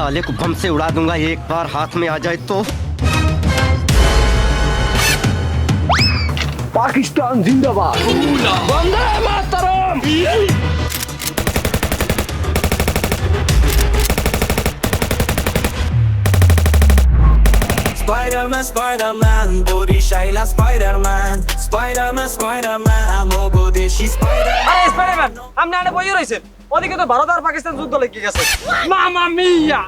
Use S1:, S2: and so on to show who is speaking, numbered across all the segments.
S1: साले को बम से उड़ा दूँगा एक बार हाथ में आ जाए तो
S2: पाकिस्तान जिंदाबाद Vande Mataram
S3: Spider-Man, Spider-Man, Body Shaila Spider-Man Spider-Man, Spider-Man, I'm all body, she's Spider-Man
S4: আরে আপনি আনে বইয়ে রয়েছেন ওদিকে তো ভারত আর পাকিস্তান যুদ্ধ লেগে গেছে।
S2: মামা মিয়া!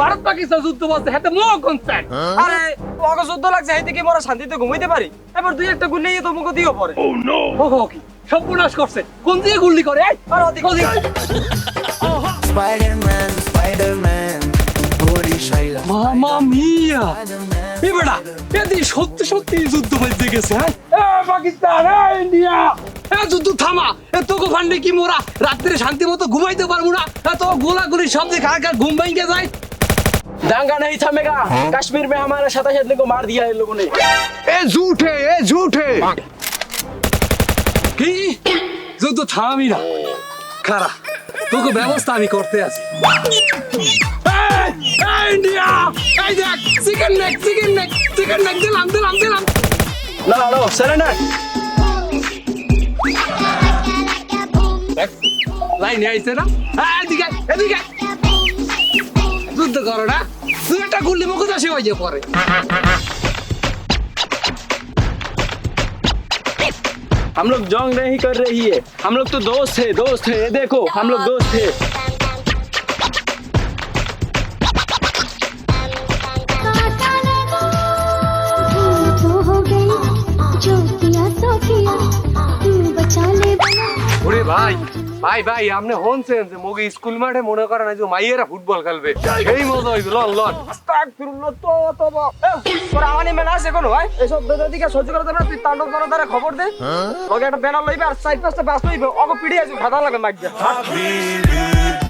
S2: ভারত পাকিস্তান যুদ্ধ বলতে হাতে মো কনসার্ট
S4: আরে অগ যুদ্ধ লাগছে মোরা শান্তিতে ঘুমাইতে পারি। এবার দুই একটা গুলি তো মুখ দিও পরে
S2: ও কি? সর্বনাশ করছে। কোন দিকে গুলি করে এই?
S4: আর ওদিকে ওদিকে
S3: Spider-Man, Spider-Man,
S2: মামা মিয়া। এ বেটা সত্যি সত্যি যুদ্ধ বাজতে গেছে হ্যাঁ? পাকিস্তান এ ইন্ডিয়া! এ যুদ্ধ থামা! তোকে ফান্ডে কি মোরা? রাত্রে শান্তি মতো ঘুমাইতে পারব না। তো গোলাগুলির শব্দে কার কার ঘুম ভেঙে যায়।
S4: দাঙ্गा नहीं थमेगा कश्मीर में हमारे सताईस आदमी को मार दिया है इन लोगों ने
S2: ए झूठ है কি? যুদ্ধ থামি না। খারা তোকে ব্যবস্থা আমি করতে আছি। ইন্ডিয়া! এই দেখ চিকেন নেক নেক চিকেন নেক দিলাম দিলাম দিলাম।
S4: না। सरेंडर
S2: লাইনে আইছে না হ্যাঁ এদিকে এদিকে যুদ্ধ করো না তুই একটা গুল্লি মুখে আসে হয়ে যায় পরে
S4: हम लोग जंग नहीं कर रही है हम लोग तो दोस्त है दोस्त है ये देखो हम लोग दोस्त है
S2: ভাই ভাই ভাই আপনি হনছেন যে মোগে স্কুল মাঠে মনে করেন এই যে মাইয়েরা ফুটবল খেলবে। সেই মজা হইবে লন লন।
S4: আস্তাগফিরুল্লাহ তো তো তোর আওয়ানি মেনা আছে কোনো ভাই? এসব বেদা দিকে সহ্য করতে পারে তুই তাণ্ডব জনতারে খবর দে। লগে একটা ব্যানার লইবে আর সাইড পাঁচটা বাস লইবে। অগ পিড়ি আছে খাতা লাগে মাইক